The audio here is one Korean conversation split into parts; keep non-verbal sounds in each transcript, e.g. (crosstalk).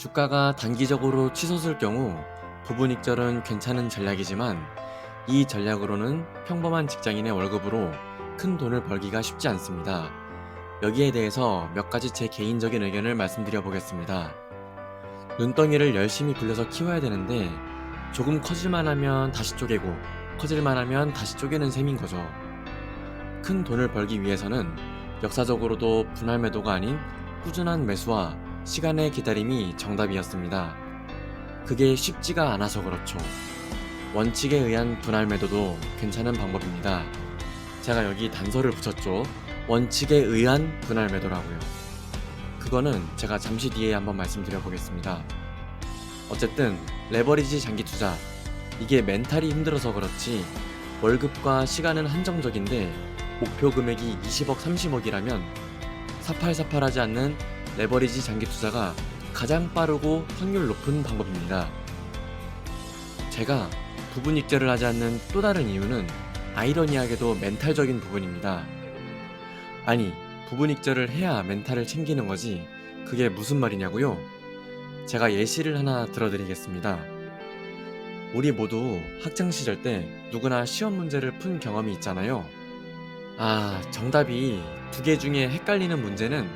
주가가 단기적으로 치솟을 경우 부분 익절은 괜찮은 전략이지만 이 전략으로는 평범한 직장인의 월급으로 큰 돈을 벌기가 쉽지 않습니다. 여기에 대해서 몇 가지 제 개인적인 의견을 말씀드려 보겠습니다. 눈덩이를 열심히 굴려서 키워야 되는데 조금 커질만 하면 다시 쪼개고 커질만 하면 다시 쪼개는 셈인 거죠. 큰 돈을 벌기 위해서는 역사적으로도 분할 매도가 아닌 꾸준한 매수와 시간의 기다림이 정답이었습니다. 그게 쉽지가 않아서 그렇죠. 원칙에 의한 분할 매도도 괜찮은 방법입니다. 제가 여기 단서를 붙였죠. 원칙에 의한 분할 매도라고요. 그거는 제가 잠시 뒤에 한번 말씀드려 보겠습니다. 어쨌든 레버리지 장기 투자 이게 멘탈이 힘들어서 그렇지 월급과 시간은 한정적인데 목표 금액이 20억 30억이라면 사팔사팔하지 않는 레버리지 장기 투자가 가장 빠르고 확률 높은 방법입니다. 제가 부분 익절을 하지 않는 또 다른 이유는 아이러니하게도 멘탈적인 부분입니다. 아니, 부분 익절을 해야 멘탈을 챙기는 거지. 그게 무슨 말이냐고요? 제가 예시를 하나 들어드리겠습니다. 우리 모두 학창 시절 때 누구나 시험 문제를 푼 경험이 있잖아요. 아, 정답이 두 개 중에 헷갈리는 문제는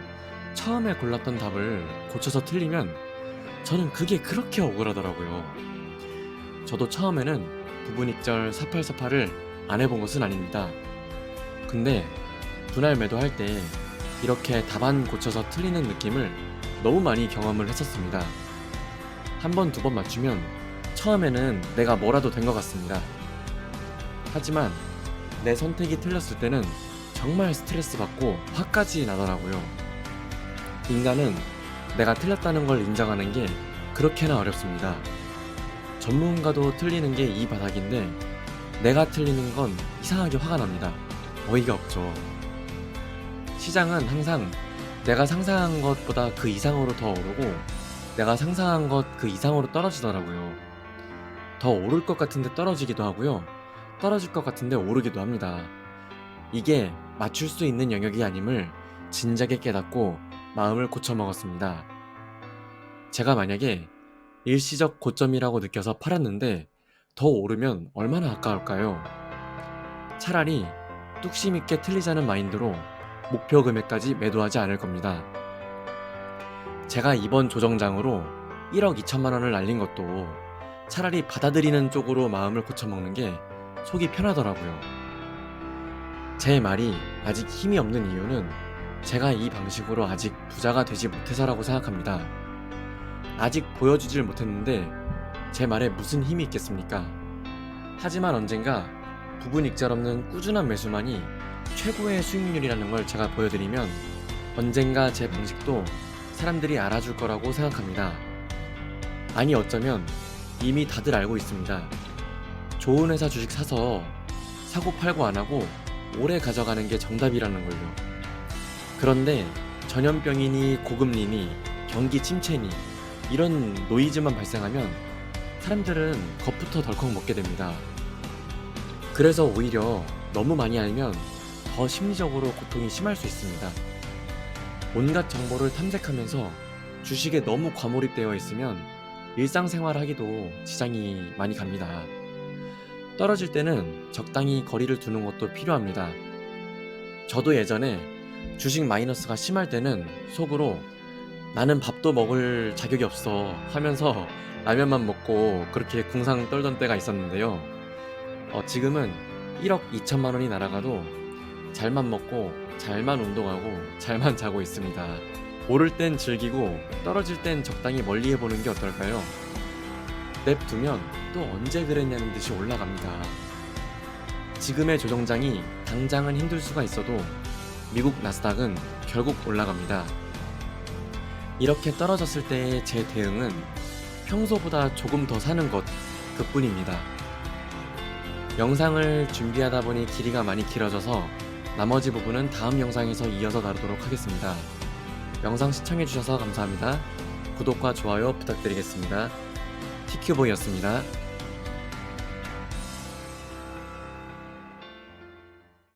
처음에 골랐던 답을 고쳐서 틀리면 저는 그게 그렇게 억울하더라고요. 저도 처음에는 부분 익절 4848을 안 해본 것은 아닙니다. 근데 분할 매도할 때 이렇게 답안 고쳐서 틀리는 느낌을 너무 많이 경험을 했었습니다. 한 번, 두 번 맞추면 처음에는 내가 뭐라도 된 것 같습니다. 하지만 내 선택이 틀렸을 때는 정말 스트레스 받고 화까지 나더라고요. 인간은 내가 틀렸다는 걸 인정하는 게 그렇게나 어렵습니다. 전문가도 틀리는 게 이 바닥인데 내가 틀리는 건 이상하게 화가 납니다. 어이가 없죠. 시장은 항상 내가 상상한 것보다 그 이상으로 더 오르고 내가 상상한 것 그 이상으로 떨어지더라고요. 더 오를 것 같은데 떨어지기도 하고요. 떨어질 것 같은데 오르기도 합니다. 이게 맞출 수 있는 영역이 아님을 진작에 깨닫고 마음을 고쳐먹었습니다. 제가 만약에 일시적 고점이라고 느껴서 팔았는데 더 오르면 얼마나 아까울까요? 차라리 뚝심 있게 틀리자는 마인드로 목표 금액까지 매도하지 않을 겁니다. 제가 이번 조정장으로 1억 2천만 원을 날린 것도 차라리 받아들이는 쪽으로 마음을 고쳐먹는 게 속이 편하더라고요. 제 말이 아직 힘이 없는 이유는 제가 이 방식으로 아직 부자가 되지 못해서라고 생각합니다. 아직 보여주질 못했는데 제 말에 무슨 힘이 있겠습니까? 하지만 언젠가 부분 익절 없는 꾸준한 매수만이 최고의 수익률이라는 걸 제가 보여드리면 언젠가 제 방식도 사람들이 알아줄 거라고 생각합니다. 아니 어쩌면 이미 다들 알고 있습니다. 좋은 회사 주식 사서 사고 팔고 안 하고 오래 가져가는 게 정답이라는 걸요. 그런데 전염병이니 고금리니 경기 침체니 이런 노이즈만 발생하면 사람들은 겁부터 덜컥 먹게 됩니다. 그래서 오히려 너무 많이 알면 더 심리적으로 고통이 심할 수 있습니다. 온갖 정보를 탐색하면서 주식에 너무 과몰입되어 있으면 일상생활 하기도 지장이 많이 갑니다. 떨어질 때는 적당히 거리를 두는 것도 필요합니다. 저도 예전에 주식 마이너스가 심할 때는 속으로 나는 밥도 먹을 자격이 없어 하면서 (laughs) 라면만 먹고 그렇게 궁상 떨던 때가 있었는데요. 어, 지금은 1억 2천만 원이 날아가도 잘만 먹고 잘만 운동하고 잘만 자고 있습니다. 오를 땐 즐기고 떨어질 땐 적당히 멀리 해보는 게 어떨까요? 냅두면 또 언제 그랬냐는 듯이 올라갑니다. 지금의 조정장이 당장은 힘들 수가 있어도 미국 나스닥은 결국 올라갑니다. 이렇게 떨어졌을 때의 제 대응은 평소보다 조금 더 사는 것 그뿐입니다. 영상을 준비하다 보니 길이가 많이 길어져서 나머지 부분은 다음 영상에서 이어서 다루도록 하겠습니다. 영상 시청해주셔서 감사합니다. 구독과 좋아요 부탁드리겠습니다. TQ보이였습니다.